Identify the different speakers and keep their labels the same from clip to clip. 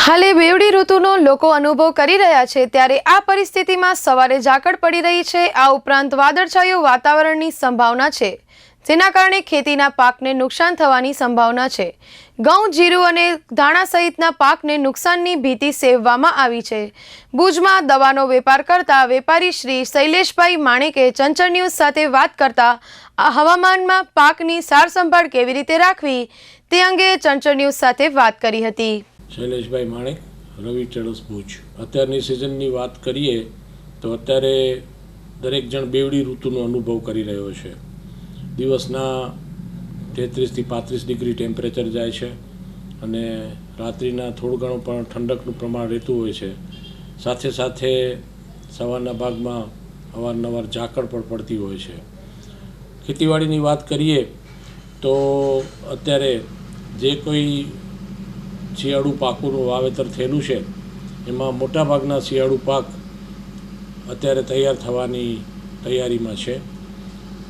Speaker 1: હાલે બેવડી ઋતુનો લોકો અનુભવ કરી રહ્યા છે ત્યારે આ પરિસ્થિતિમાં સવારે ઝાકળ પડી રહી છે. આ ઉપરાંત વાદળછાયું વાતાવરણની સંભાવના છે, જેના કારણે ખેતીના પાકને નુકસાન થવાની સંભાવના છે. ઘઉં, જીરું અને ધાણા સહિતના પાકને નુકસાનની ભીતિ સેવવામાં આવી છે. ભુજમાં દવાનો વેપાર કરતા વેપારી શ્રી શૈલેષભાઈ માણેકે ચંચળ ન્યૂઝ સાથે વાત કરતા હવામાનમાં પાકની સારસંભાળ કેવી રીતે રાખવી તે અંગે ચંચળ ન્યૂઝ સાથે વાત કરી હતી.
Speaker 2: શૈલેષભાઈ માણેક, રવિ ચડસ ભુજ. અત્યારની સિઝનની વાત કરીએ, તો અત્યારે દરેક જણ બેવડી ઋતુનો અનુભવ કરી રહ્યો છે. દિવસના તેત્રીસથી પાંત્રીસ ડિગ્રી ટેમ્પરેચર જાય છે અને રાત્રિના થોડું ઘણું પણ ઠંડકનું પ્રમાણ રહેતું હોય છે. સાથે સાથે સવારના ભાગમાં અવારનવાર ઝાકળ પણ પડતી હોય છે. ખેતીવાડીની વાત કરીએ, તો અત્યારે જે કોઈ શિયાળુ પાકોનું વાવેતર થયેલું છે, એમાં મોટાભાગના શિયાળુ પાક અત્યારે તૈયાર થવાની તૈયારીમાં છે.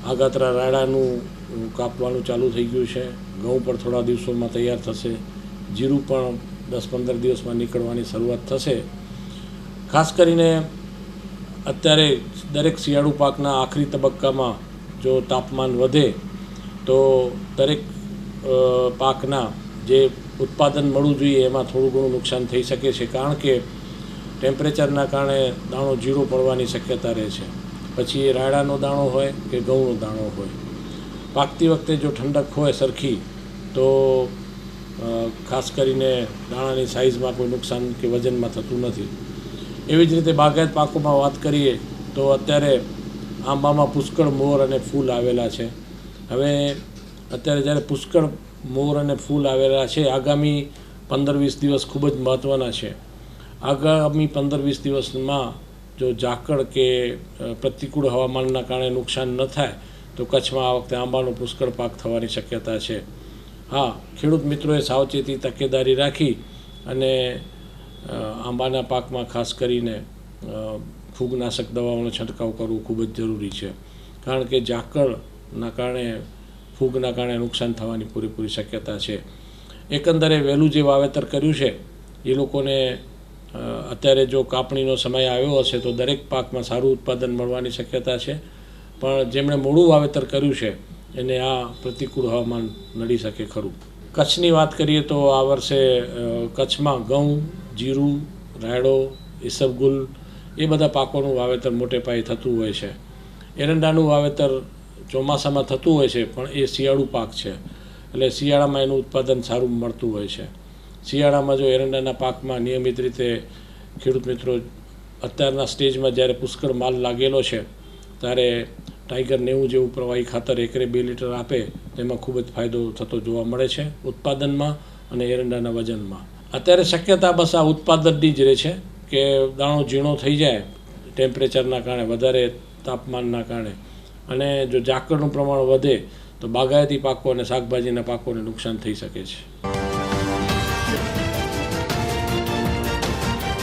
Speaker 2: આગાતરા રાયડાનું કાપવાનું ચાલુ થઈ ગયું છે. ઘઉં પણ થોડા દિવસોમાં તૈયાર થશે. જીરું પણ દસ પંદર દિવસમાં નીકળવાની શરૂઆત થશે. ખાસ કરીને અત્યારે દરેક શિયાળુ પાકના આખરી તબક્કામાં જો તાપમાન વધે, તો દરેક પાકના જે ઉત્પાદન મળવું જોઈએ, એમાં થોડું ઘણું નુકસાન થઈ શકે છે, કારણ કે ટેમ્પરેચરના કારણે દાણો જીરો પડવાની શક્યતા રહે છે. પછી એ રાયડાનો દાણો હોય કે ઘઉંનો દાણો હોય. પાકતી વખતે જો ઠંડક હોય સરખી, તો ખાસ કરીને દાણાની સાઇઝમાં કોઈ નુકસાન કે વજનમાં થતું નથી. એવી જ રીતે બાગાયત પાકોમાં વાત કરીએ, તો અત્યારે આંબામાં પુષ્કળ મોર અને ફૂલ આવેલા છે. હવે અત્યારે જ્યારે પુષ્કળ મોર અને ફૂલ આવેલા છે. આગામી પંદર વીસ દિવસ ખૂબ જ મહત્ત્વના છે. આગામી પંદર વીસ દિવસમાં જો ઝાકળ કે પ્રતિકૂળ હવામાનના કારણે નુકસાન ન થાય, તો કચ્છમાં આ વખતે આંબાનો પુષ્કળ પાક થવાની શક્યતા છે. હા, ખેડૂત મિત્રોએ સાવચેતી, તકેદારી રાખી અને આંબાના પાકમાં ખાસ કરીને ફૂગનાશક દવાઓનો છંટકાવ કરવો ખૂબ જ જરૂરી છે. કારણ કે ઝાકળના કારણે ફૂગના કારણે નુકસાન થવાની પૂરેપૂરી શક્યતા છે. એકંદરે વહેલું જે વાવેતર કર્યું છે, એ લોકોને અત્યારે જો કાપણીનો સમય આવ્યો હશે તો દરેક પાકમાં સારું ઉત્પાદન મળવાની શક્યતા છે. પણ જેમણે મોડું વાવેતર કર્યું છે, એને આ પ્રતિકૂળ હવામાન નડી શકે ખરું. કચ્છની વાત કરીએ તો આ વર્ષે કચ્છમાં ઘઉં, જીરું, રાયડો ઈસબગુલ એ બધા પાકોનું વાવેતર મોટે પાયે થતું હોય છે. એરંડાનું વાવેતર ચોમાસામાં થતું હોય છે, પણ એ શિયાળુ પાક છે. એટલે શિયાળામાં એનું ઉત્પાદન સારું મળતું હોય છે. શિયાળામાં જો એરંડાના પાકમાં નિયમિત રીતે ખેડૂત મિત્રો અત્યારના સ્ટેજમાં જ્યારે પુષ્કળ માલ લાગેલો છે, ત્યારે ટાઈગર નેવું જેવું પ્રવાહી ખાતર એકરે બે લીટર આપે, તેમાં ખૂબ જ ફાયદો થતો જોવા મળે છે ઉત્પાદનમાં અને એરંડાના વજનમાં. અત્યારે શક્યતા બસ આ ઉત્પાદનની જ રહે છે કે દાણો ઝીણો થઈ જાય ટેમ્પરેચરના કારણે, વધારે તાપમાનના કારણે. અને જો ઝાકળનું પ્રમાણ વધે, તો બાગાયતી પાકો અને શાકભાજીના પાકોને નુકસાન થઈ શકે છે.